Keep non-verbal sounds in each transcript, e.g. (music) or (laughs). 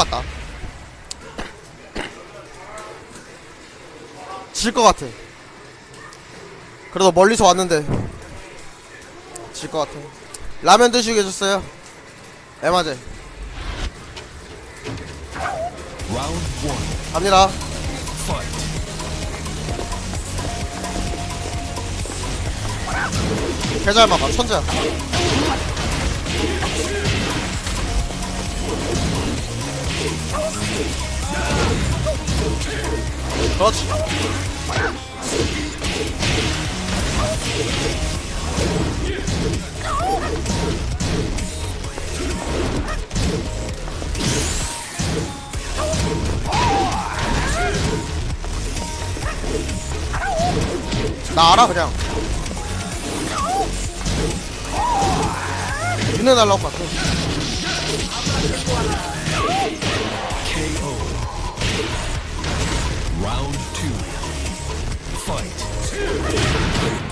같다. 질 것 같아. 그래도 멀리서 왔는데 질 것 같아. 라면 드시고 계셨어요? 에마제 one. 갑니다. 개잘 막아 천재야. 그렇지. 나 알아 그냥. 윤회 것같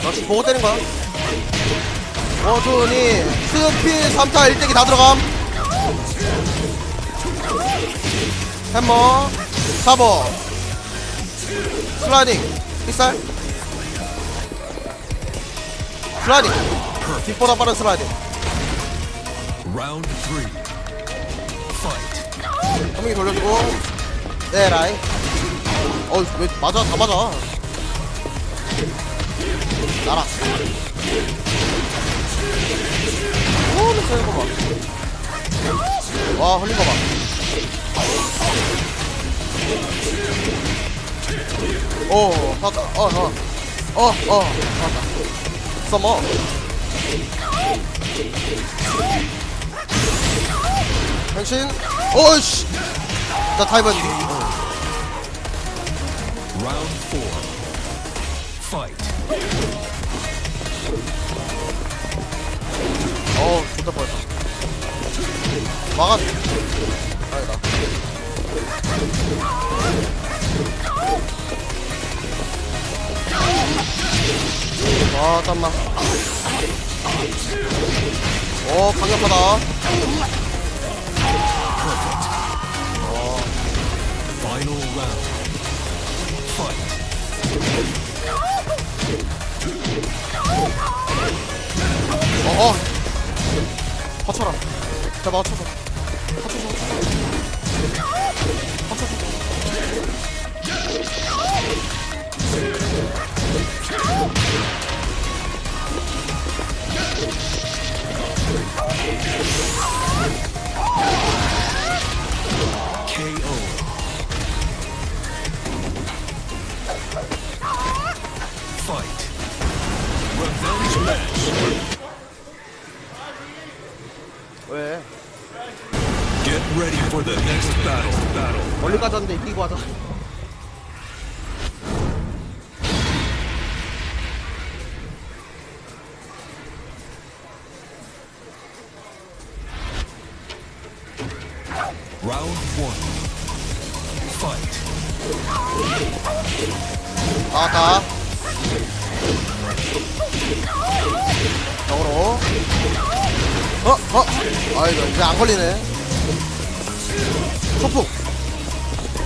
역시 아, 보고 때는 거야. 어준이 스피 3타 1대기 다 들어감. 햄머. 사버. 슬라이딩. 빅살. 슬라이딩. 뒷보다 빠른 슬라이딩. 라운드 3 투명이 돌려주고. 네 라이 어우 왜 맞아? 다 맞아. 나라. 오 미쳐는 거봐와 흘린 거봐. 오 맞다 어어어어 어, 어, 맞다 써머. 변신. 오이씨. 나. Fight. 어우 좋다 뻔했다. 막아. 아니다. 아 땀나. 오 강력하다 Final round. Fight. 어어 허쳐라 자 맞춰서 ready for the next battle. Battle. 멀리 가졌는데 이기고 하자 Round one. Fight. 나왔다 적으로 어? 어? 아이고 이제 안 걸리네 초풍.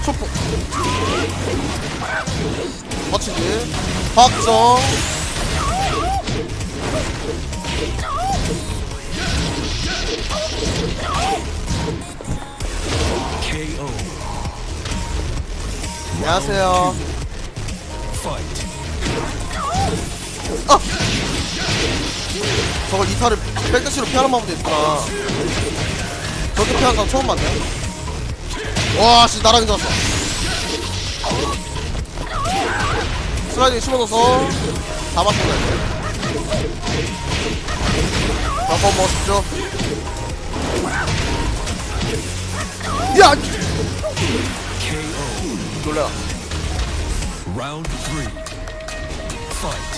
초풍. 거치기 박정. 안녕하세요. Fight. 저걸 이타를 백대시로 피하는 방법도 있구나. 저렇게 피하는 사람 처음 봤네 와 씨 나랑인 줄 알았어 슬라이딩 심어줘서 다 맞춘다 한번 먹으십시오 야! KO. 놀래라 Round three. Fight.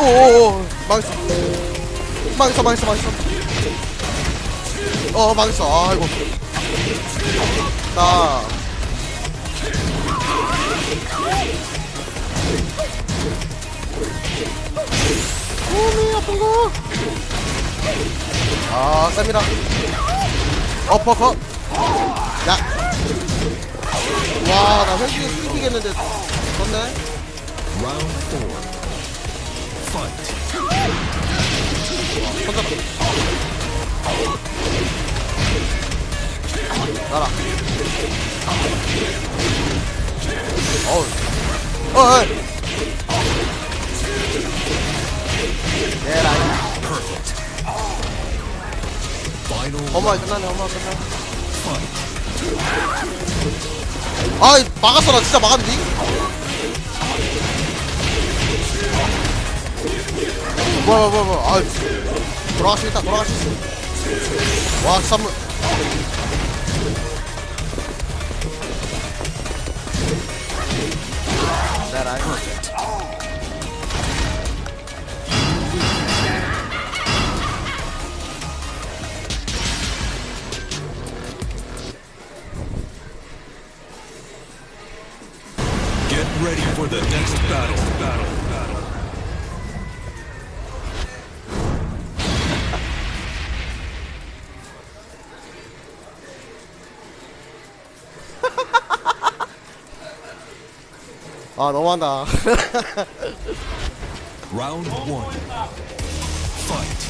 오오오 망했어 망했어 망했어 망했어. 어 망했어. 아이고. 나. 몸이 아픈 거. 아 쌤이라 어퍼컷 야 와나 횡진이 스킵이겠는데. 졌네. Round four. Fight. 던졌다 나라 어우 어이 Perfect. Final 어머 끝나네 어머 끝나네. 아이 막았어 나 진짜 막았는데 뭐야 뭐야 뭐야 아 돌아갈 수 있다 돌아갈 수 있어 와 쌈물 네 라인 Get ready for the next battle. Battle. Battle. 아 너무한다. Round one. Fight.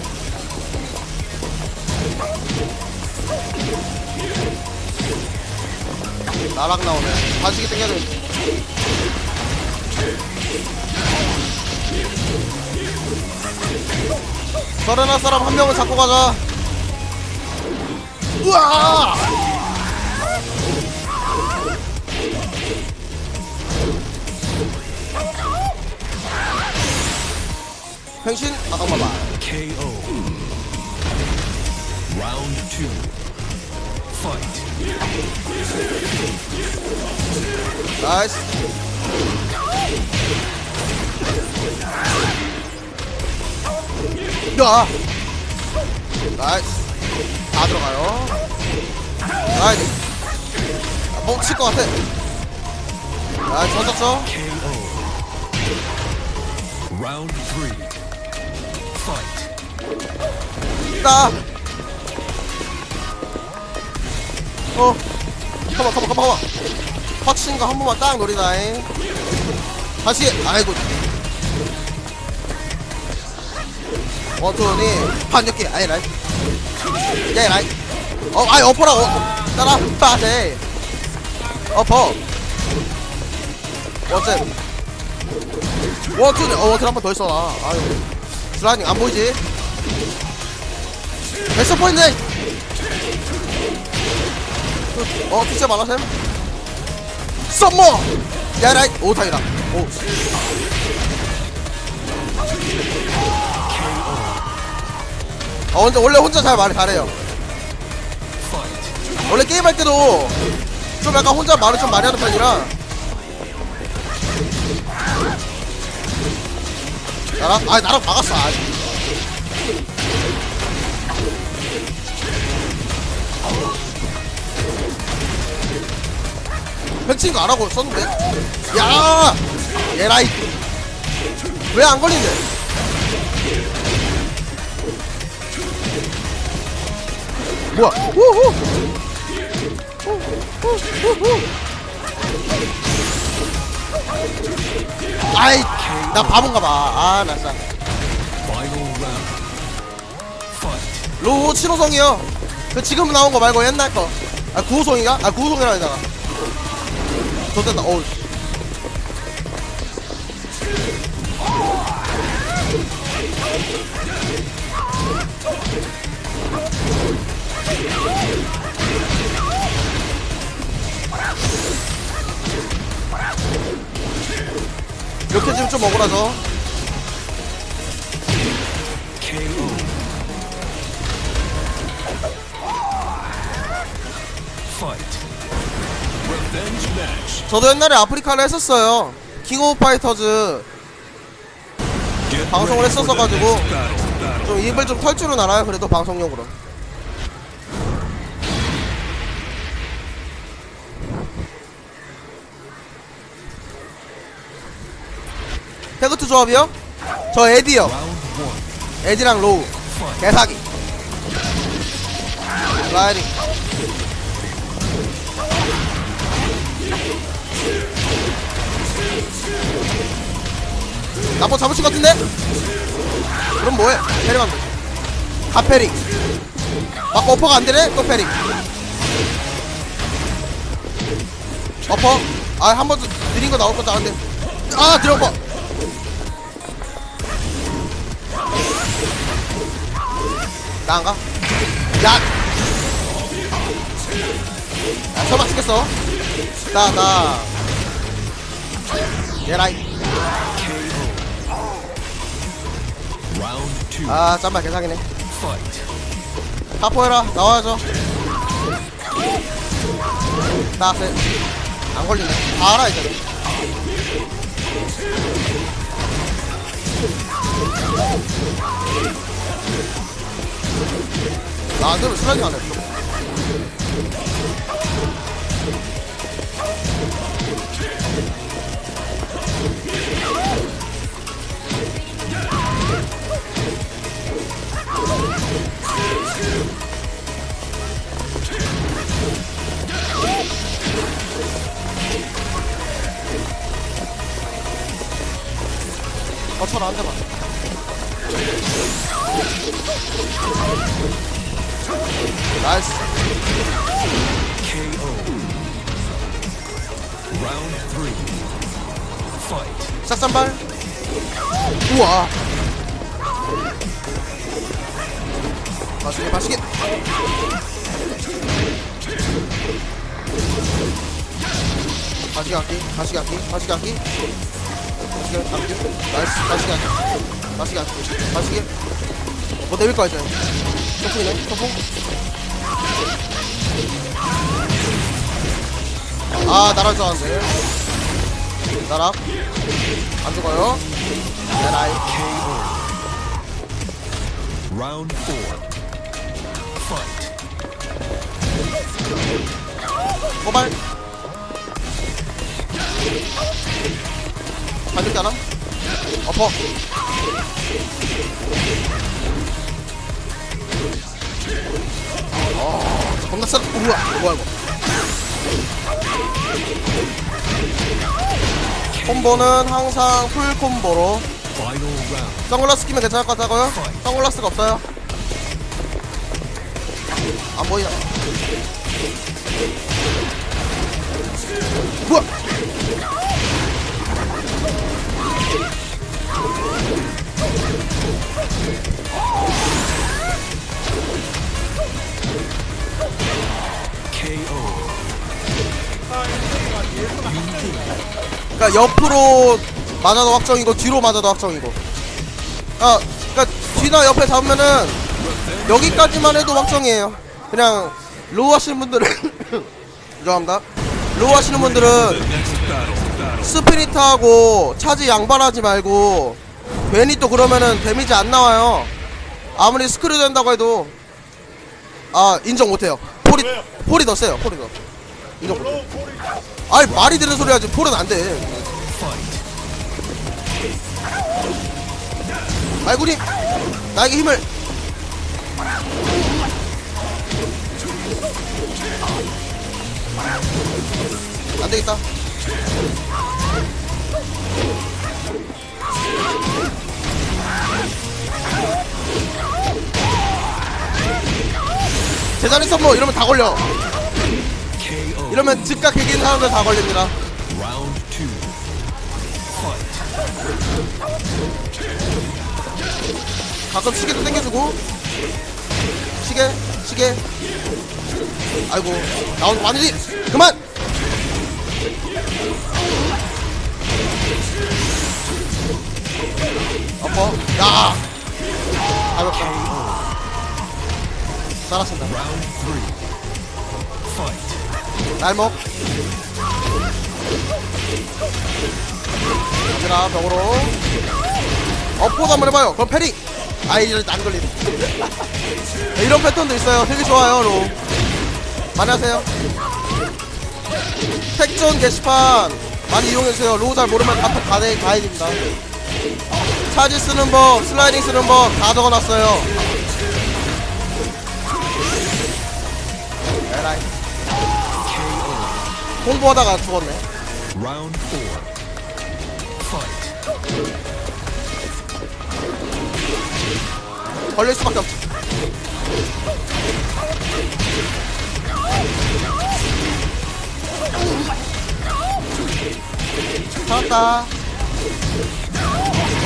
나락 나오네. 반칙이 땡겨야 돼 서른한 사람 한 명은 잡고 가자. 우와 아 잠깐만 KO. Round two. Fight. 나이스 야 나이스 다 들어가요 나이스 뻥칠 것 같아 나이스. Round three. Fight. 나 어, 가만, 가만, 가만, 가만. 확신 거한 번만 딱 노리다잉. 다시, 아이고. 원투니, 반격기, 아이, 라이. 야, 라이. 어, 아이, 어퍼라고. 따라, 빠세. 어퍼. 원쌤. 원투니, 어, 원투 한번 더 있어, 나. 아유. 슬라이딩 안 보이지? 베스트 포인트! 어, 진짜 많아, 쌤? 썸머! 야라이! 오, 다행이다. 오. 아, 혼자, 원래 혼자 잘 말을 잘해요. 원래 게임할 때도 좀 약간 혼자 말을 좀 많이 하는 편이라. 나랑, 아, 나랑 막았어. 아. 펼친 거 안 하고 썼는데? 야! 얘라이! 왜 안 걸린대? 뭐야? 우후! 아이, 나 바본가 봐. 아, 나 진짜. 로우 7호성이요. 그 지금 나온 거 말고 옛날 거. 아, 9호성인가? 아, 9호성이라 했잖아. 좋됐다. 어우. 지금 좀 억울하죠? 저도 옛날에 아프리카를 했었어요. 킹 오브 파이터즈 방송을 했었어가지고. 좀 입을 좀 털 줄은 알아요. 그래도 방송용으로. 태그트 조합이요? 저 에디요. 에디랑 로우. 개사기. 슬라이딩 나뭐 잡으신 것 같은데? 그럼 뭐해? 패링하면 되지 핫패링 맞고 어퍼가 안 되네? 또 패링 어퍼 아 한 번 더 느린 거 나올 것도 아는데 아 들어봐 나 안가? 야! 야 설마 죽겠어 나 나 얘라이 Round two. 아 짬바 개사기네. 카포에라 나와야죠 나왔어요 안 걸리네 다 알아 이제 나안 되면 슬라이딩 안 해. 어쳐라 한 대만 나이스. 싹산발. 우와. 마시게 마시게. 할게 마시게 할게 마시게 할게. 마시게 할게. 나이스 마시게 할게. 마시게 할게. 마시게. 뭐 내릴 거야 이제 소풍이네 소풍 아줄 알았는데 나락 안 죽어요 나라이 four. Fight. 고발 반죽 않아? 엎어 어 겁나 쎄 우와 뭐야 이거 콤보는 항상 풀 콤보로. 선글라스 끼면 괜찮을 것 같다고요? 선글라스가 없어요? 안 보이나? 뭐야 그러니까 옆으로 맞아도 확정이고 뒤로 맞아도 확정이고. 아, 그러니까 뒤나 옆에 잡으면은 여기까지만 해도 확정이에요. 그냥 로우 하시는 분들은 (laughs) 죄송합니다. 로우 하시는 분들은. 스피리트하고 차지 양반하지 말고 괜히 또 그러면은 데미지 안 나와요. 아무리 스크류 된다고 해도 아 인정 못해요. 폴이 폴이 더 세요. 폴이 더 못해. 아니 말이 되는 소리 하지 폴은 안 돼. Fight. 말구님 나에게 힘을 안되겠다 제자리 선뭐 이러면 다 걸려. 이러면 즉각 개긴 사람들 다 걸립니다. 가끔 시계도 당겨주고. 시계 시계. 아이고 나오는 완전히 그만! 어퍼 야! 가볍다 잘하신다. 날먹 얘들아 벽으로. 업보도 한번 해봐요. 그럼 패링. 아이 안 걸리네. 이런 패턴도 있어요. 되게 좋아요 로. 많이 하세요. 택존 게시판. 많이 이용해주세요. 로우 잘 모르면 카톡 가야, 가야 됩니다. 차지 쓰는 법 슬라이딩 쓰는 법 다 적어놨어요 홍보하다가 죽었네. Round four. Fight. 걸릴 수밖에 없지. 살았다.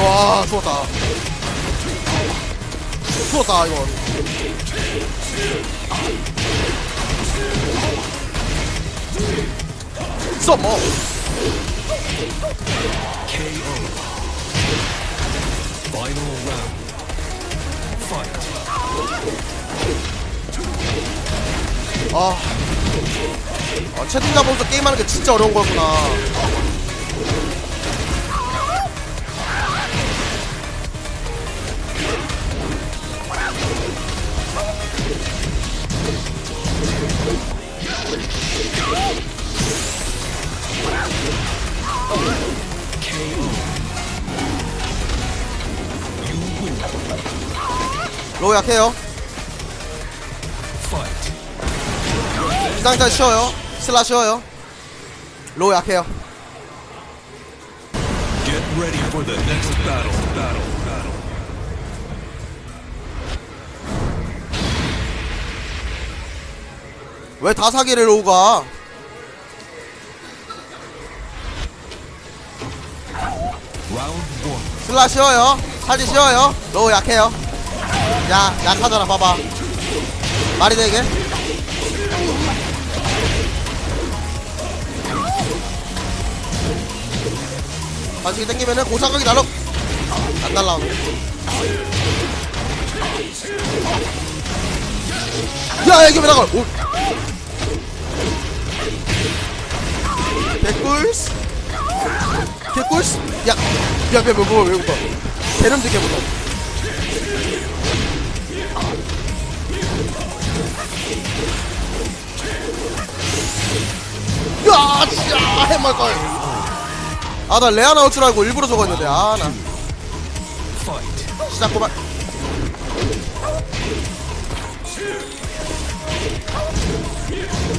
와 죽었다. 죽었다 이거 round. Fight. 아, 아 채팅자 보면서 게임하는 게 진짜 어려운 거구나. 로우 약해요. 기상차 쉬어요. 슬라 쉬어요. 로우 약해요. Get ready for the next battle. Battle. Battle. 왜다 사기를 로우가? 슬라 쉬어요. 살지 쉬어요. 로우 약해요. 야, 약하잖아, 봐봐. 말이 돼, 이게? 반칙이 땡기면은 고사각이 날아. 안 날라오네. 야, 이게 왜 나가? 오. 개꿀스? 개꿀스? 야, 야, 야, 뭐, 뭐, 왜 붙어? 개념 되게 붙어. 야, 진짜 해말걸. 아, 나 레아 나올 줄 알고 일부러 했는데, 아, 나. 시작 고만.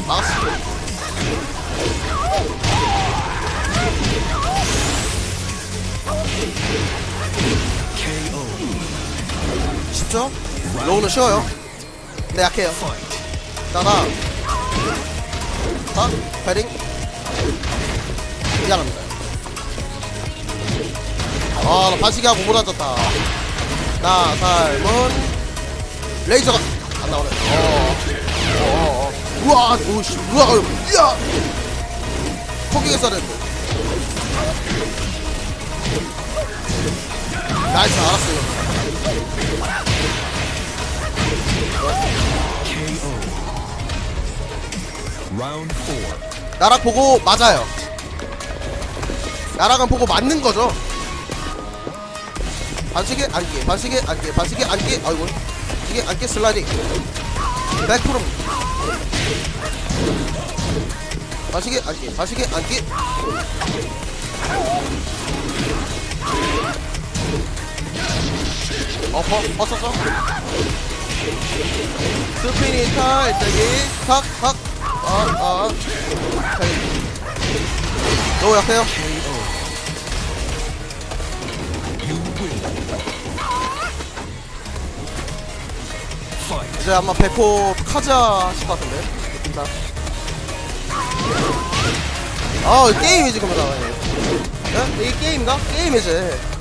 막았어. 쉽죠? 로우는 쉬워요. 근데 약해요. Fight. 나가. 자, 패링. 미안합니다. 아, 나 반시기하고 못 앉았다. 나 삶은 레이저가 안 나오네. 어. 어, 어, 어. 우와, 오씨, 우와, 야! 포기했어야 됐는데. 나이스, 알았어요. 나락 보고 맞아요. 나락은 보고 맞는 거죠. 반시계 안기, 반시계 안기, 반시계 안기. 아이고, 반시계 안기 슬라이딩. 백프로. 반시계 안기, 반시계 안기. 어퍼, 어서서. 스피니타 일대기 탁, 탁. 아, 아. 너무 약해요. 이제 아마 백호 카자 하실 것 같은데. 느낌상. 아, 게임이지, 그러면. 예? 이게 게임인가? 게임이지.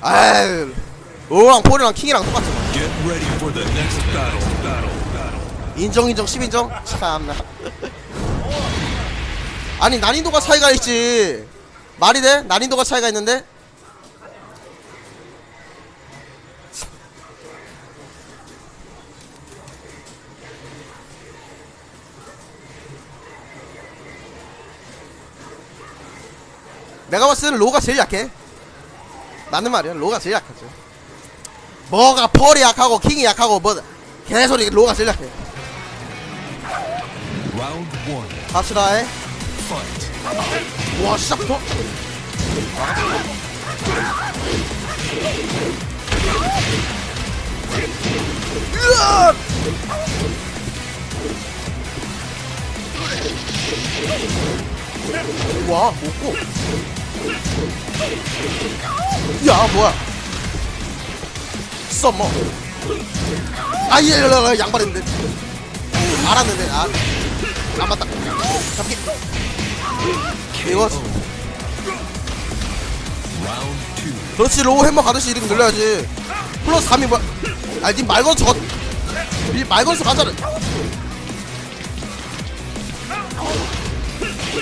아유. 로랑 폴이랑 킹이랑 똑같지. 뭐. Get ready for the next battle. Battle. Battle. 인정, 인정, 10인정? 참나. 아니, 난이도가 차이가 있지. 말이 돼? 난이도가 차이가 있는데? 내가 봤을 때는 로가 제일 약해. 맞는 말이야. 로가 제일 약하죠. 뭐가 펄이 약하고 킹이 약하고 뭐 개소리 로가 제일 약해. 갑시다. 해. Fight. 와 시작부터! 와 먹고 야 뭐야? 썸머. 아예 양발했는데. 알았는데 아, 안 맞다. 잡기. two. 그렇지 로우 햄머 가듯이 이렇게 늘려야지. 플러스 3이 뭐야? 아니 말건 저 미- 말건수 가자를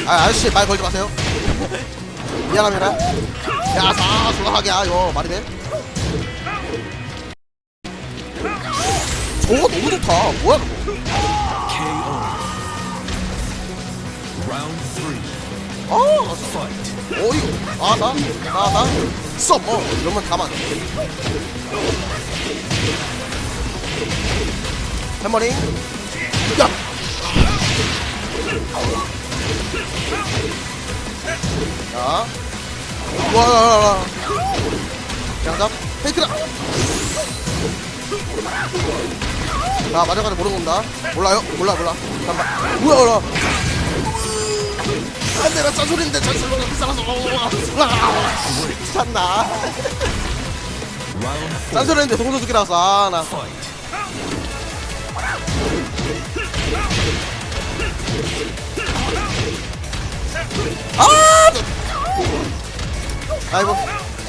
아 아저씨 말 걸지 마세요 미안합니다. 야사 수락하게 야 이거. 말이 돼? 저거 너무 좋다. 뭐야 그거? KO. Round three. 어 Fight. 어 아나? 나나? 이러면 가만 해머링 야 자, 와, 와, 와, 와. 양잡, 페이크다. 자, 마지막까지 모르는 겁니다. 몰라요? 몰라, 몰라. 잠깐만. 뭐야, 뭐야. 안 돼, 나 짠소리인데, 짠소리가 비싸서. 미쳤나? Four. 짠소리인데 동서 죽게 나왔어. 아, 나. 아! 라이브.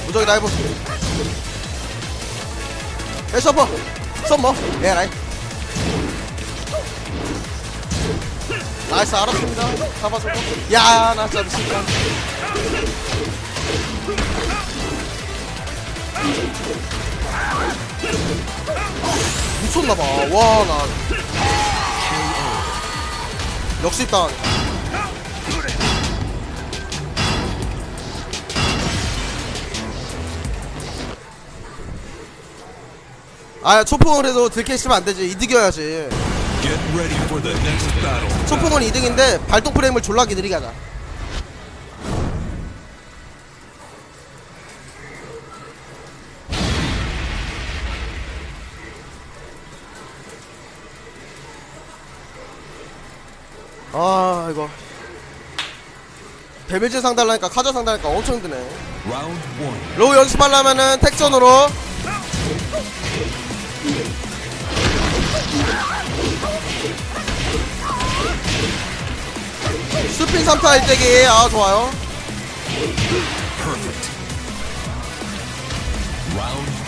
무적이 라이브. 에, 서버. 썸머. 예, 라이. 나이스, 알았습니다. 잡아서. 야, 나 진짜 미친다. 미쳤나봐. 와, 나. 역시 있다. 아, 초풍을 해도 있으면 안 되지. 이득이어야지. 초풍은 2등인데 발동 프레임을 졸라 기들이게 하자. 아 이거 데미지 상달라니까 카자 상달라니까 엄청 힘드네 one. 로우 연습하려면은 택전으로 스핀 3타 1대기. 아 좋아요.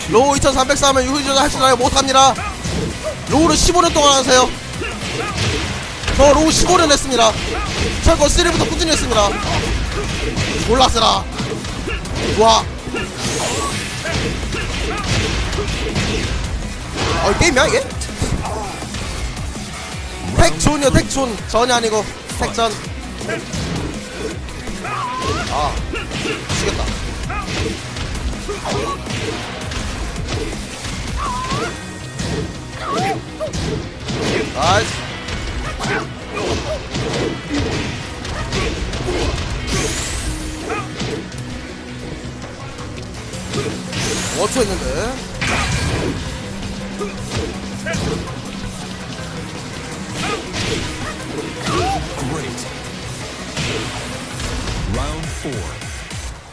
로우 2303은 유희조절 하시나요? 못합니다. 로우를 15년 동안 하세요. 저 로우 15년 했습니다. 철거 3부터 꾸준히 했습니다. 몰랐으라 와 어, 게임이야 이게? 택존이요 택존. 전이 아니고 택전 아 미치겠다 나이스 어쩌 있는데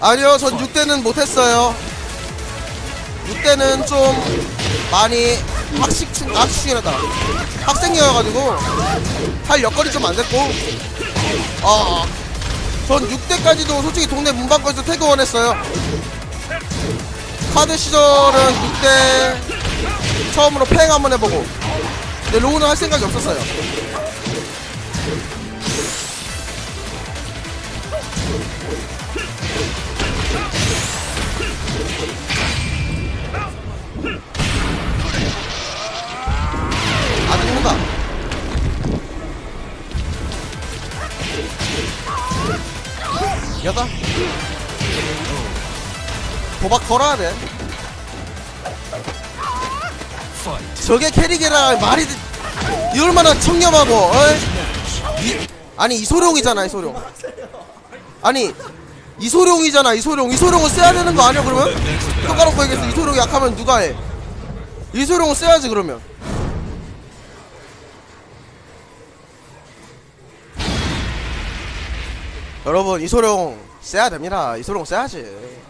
아니요 전 6대는 못했어요. 6대는 좀 많이 학식 충 학식이라다. 학생이어가지고 할 여건이 좀 안 됐고. 아 전 6대까지도 솔직히 동네 문방구에서 태그원 했어요. 카드 시절은 6대 처음으로 팽 한번 해보고. 근데 로우는 할 생각이 없었어요 도박 걸어야 돼. 저게 캐릭이라 말이 이 얼마나 청렴하고 어이? 이, 아니 이소룡이잖아 이소룡. 아니 이소룡이잖아 이소룡. 이소룡은 써야 되는 거 아니야 그러면? 똑바로 보이겠어. 이소룡이 약하면 누가 해? 이소룡은 써야지 그러면. 여러분 이소룡 써야 됩니다. 이소룡 써야지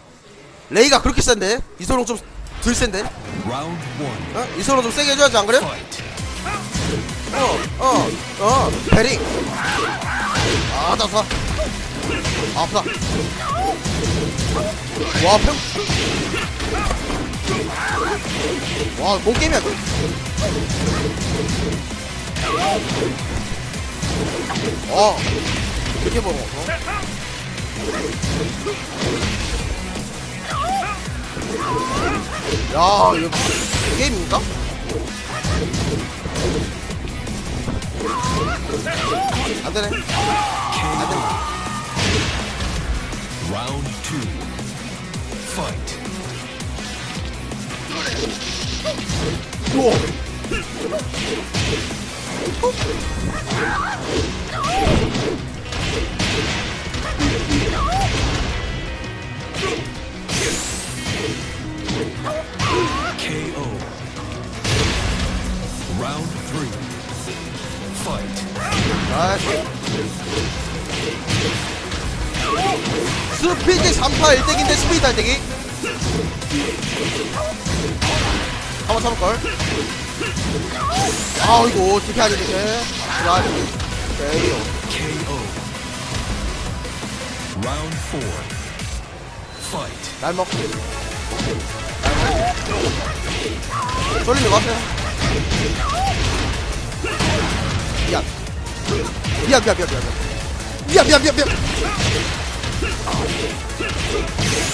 레이가 그렇게 센데 이소룡 좀 덜 센데. 어? 이소룡 좀 세게 해줘야지 안 그래? Fight. 어어어 어, 베링 아 나사 아, 아프다 와 평. 와, 뭔 게임이야. 어, 이렇게 보고, 어? 야, 이거 게임입니까? 안 되네. 안 되네. Round two. Fight. 우와. 아이씨. 스피드 3파 1대기인데 스피드 달대기. 한번 참을걸. 아이고 DP 아니네 드라이브 레이오. 라운드 4 파이트 날 먹고 쏠리는 것 하세요. 미안 미안 미안 미안 미안 미안 미안 미안 미안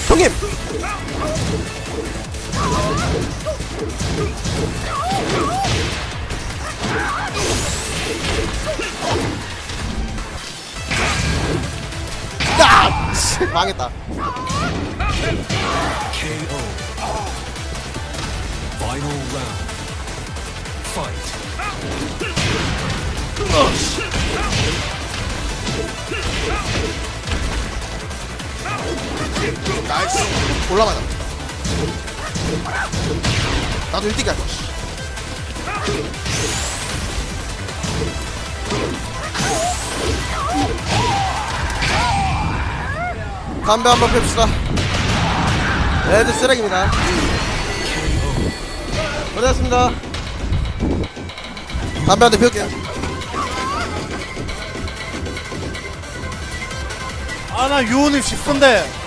형님 야! 씨, 망했다 KO. Final round. Fight. 나이스. 올라가자. 나도 1등이 할 거야 담배 한번 펴봅시다. 레드 쓰레기입니다. 고생했습니다. 담배 한 대 피울게요 아나 유호님 싶은데